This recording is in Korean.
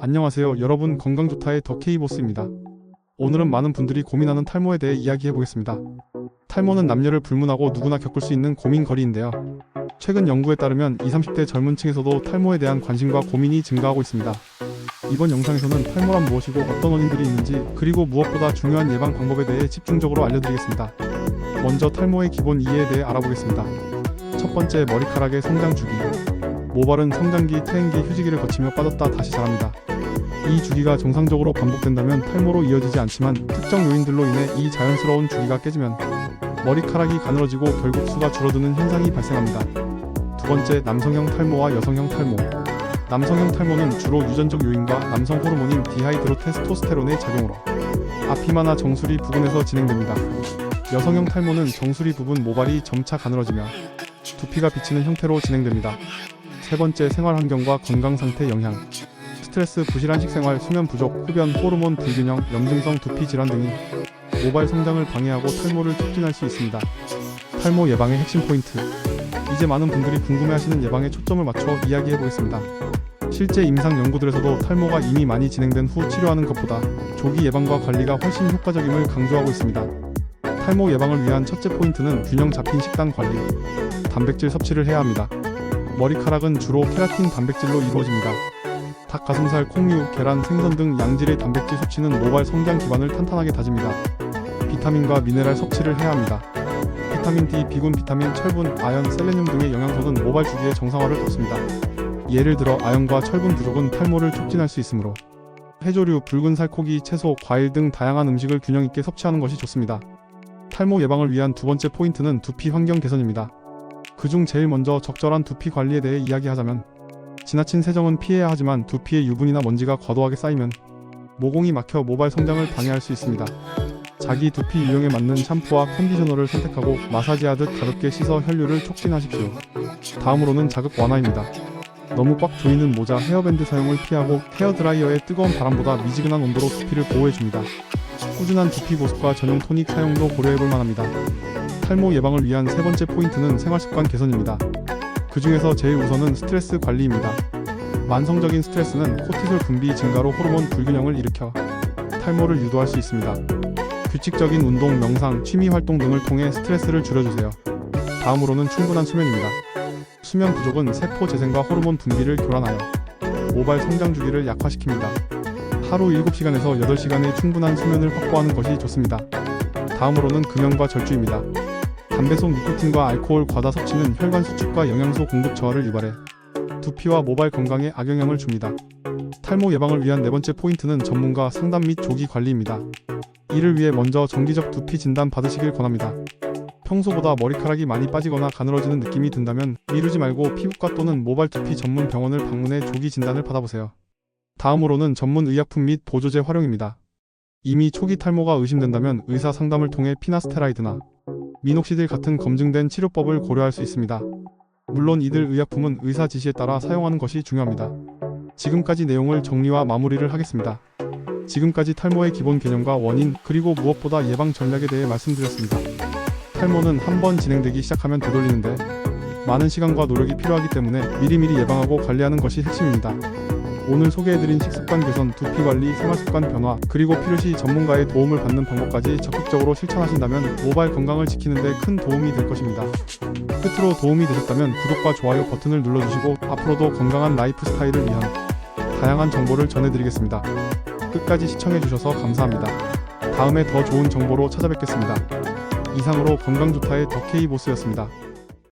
안녕하세요. 여러분 건강좋다의 더 K보스입니다. 오늘은 많은 분들이 고민하는 탈모에 대해 이야기해 보겠습니다. 탈모는 남녀를 불문하고 누구나 겪을 수 있는 고민거리인데요. 최근 연구에 따르면 20, 30대 젊은 층에서도 탈모에 대한 관심과 고민이 증가하고 있습니다. 이번 영상에서는 탈모란 무엇이고 어떤 원인들이 있는지 그리고 무엇보다 중요한 예방 방법에 대해 집중적으로 알려드리겠습니다. 먼저 탈모의 기본 이해에 대해 알아보겠습니다. 첫 번째 머리카락의 성장 주기. 모발은 성장기, 퇴행기, 휴지기를 거치며 빠졌다 다시 자랍니다. 이 주기가 정상적으로 반복된다면 탈모로 이어지지 않지만 특정 요인들로 인해 이 자연스러운 주기가 깨지면 머리카락이 가늘어지고 결국 수가 줄어드는 현상이 발생합니다. 두 번째 남성형 탈모와 여성형 탈모. 남성형 탈모는 주로 유전적 요인과 남성 호르몬인 디하이드로테스토스테론의 작용으로 아피마나 정수리 부분에서 진행됩니다. 여성형 탈모는 정수리 부분 모발이 점차 가늘어지며 두피가 비치는 형태로 진행됩니다. 세 번째 생활 환경과 건강 상태 영향. 스트레스, 부실한 식생활, 수면 부족, 흡연, 호르몬 불균형, 염증성 두피 질환 등이 모발 성장을 방해하고 탈모를 촉진할 수 있습니다. 탈모 예방의 핵심 포인트. 이제 많은 분들이 궁금해하시는 예방에 초점을 맞춰 이야기해 보겠습니다. 실제 임상 연구들에서도 탈모가 이미 많이 진행된 후 치료하는 것보다 조기 예방과 관리가 훨씬 효과적임을 강조하고 있습니다. 탈모 예방을 위한 첫째 포인트는 균형 잡힌 식단 관리. 단백질 섭취를 해야 합니다. 머리카락은 주로 케라틴 단백질로 이루어집니다. 닭 가슴살, 콩류, 계란, 생선 등 양질의 단백질 섭취는 모발 성장 기반을 탄탄하게 다집니다. 비타민과 미네랄 섭취를 해야 합니다. 비타민 D, 비군, 비타민, 철분, 아연, 셀레늄 등의 영양소는 모발 주기의 정상화를 돕습니다. 예를 들어 아연과 철분 부족은 탈모를 촉진할 수 있으므로 해조류, 붉은 살코기, 채소, 과일 등 다양한 음식을 균형 있게 섭취하는 것이 좋습니다. 탈모 예방을 위한 두 번째 포인트는 두피 환경 개선입니다. 그중 제일 먼저 적절한 두피 관리에 대해 이야기하자면 지나친 세정은 피해야 하지만 두피에 유분이나 먼지가 과도하게 쌓이면 모공이 막혀 모발 성장을 방해할 수 있습니다. 자기 두피 유형에 맞는 샴푸와 컨디셔너를 선택하고 마사지하듯 가볍게 씻어 혈류를 촉진하십시오. 다음으로는 자극 완화입니다. 너무 꽉 조이는 모자, 헤어밴드 사용을 피하고 헤어드라이어의 뜨거운 바람보다 미지근한 온도로 두피를 보호해줍니다. 꾸준한 두피 보습과 전용 토닉 사용도 고려해볼 만합니다. 탈모 예방을 위한 세 번째 포인트는 생활습관 개선입니다. 그 중에서 제일 우선은 스트레스 관리입니다. 만성적인 스트레스는 코티솔 분비 증가로 호르몬 불균형을 일으켜 탈모를 유도할 수 있습니다. 규칙적인 운동, 명상, 취미 활동 등을 통해 스트레스를 줄여주세요. 다음으로는 충분한 수면입니다. 수면 부족은 세포 재생과 호르몬 분비를 교란하여 모발 성장 주기를 약화시킵니다. 하루 7시간에서 8시간의 충분한 수면을 확보하는 것이 좋습니다. 다음으로는 금연과 절주입니다. 담배 속 니코틴과 알코올 과다 섭취는 혈관 수축과 영양소 공급 저하를 유발해 두피와 모발 건강에 악영향을 줍니다. 탈모 예방을 위한 네 번째 포인트는 전문가 상담 및 조기 관리입니다. 이를 위해 먼저 정기적 두피 진단 받으시길 권합니다. 평소보다 머리카락이 많이 빠지거나 가늘어지는 느낌이 든다면 미루지 말고 피부과 또는 모발 두피 전문 병원을 방문해 조기 진단을 받아보세요. 다음으로는 전문 의약품 및 보조제 활용입니다. 이미 초기 탈모가 의심된다면 의사 상담을 통해 피나스테라이드나 미녹시딜 같은 검증된 치료법을 고려할 수 있습니다. 물론 이들 의약품은 의사 지시에 따라 사용하는 것이 중요합니다. 지금까지 내용을 정리와 마무리를 하겠습니다. 지금까지 탈모의 기본 개념과 원인 그리고 무엇보다 예방 전략에 대해 말씀드렸습니다. 탈모는 한 번 진행되기 시작하면 되돌리는데 많은 시간과 노력이 필요하기 때문에 미리미리 예방하고 관리하는 것이 핵심입니다. 오늘 소개해드린 식습관 개선, 두피 관리, 생활습관 변화, 그리고 필요시 전문가의 도움을 받는 방법까지 적극적으로 실천하신다면 모발 건강을 지키는 데 큰 도움이 될 것입니다. 끝으로 도움이 되셨다면 구독과 좋아요 버튼을 눌러주시고 앞으로도 건강한 라이프 스타일을 위한 다양한 정보를 전해드리겠습니다. 끝까지 시청해주셔서 감사합니다. 다음에 더 좋은 정보로 찾아뵙겠습니다. 이상으로 건강좋다의 더 K보스였습니다.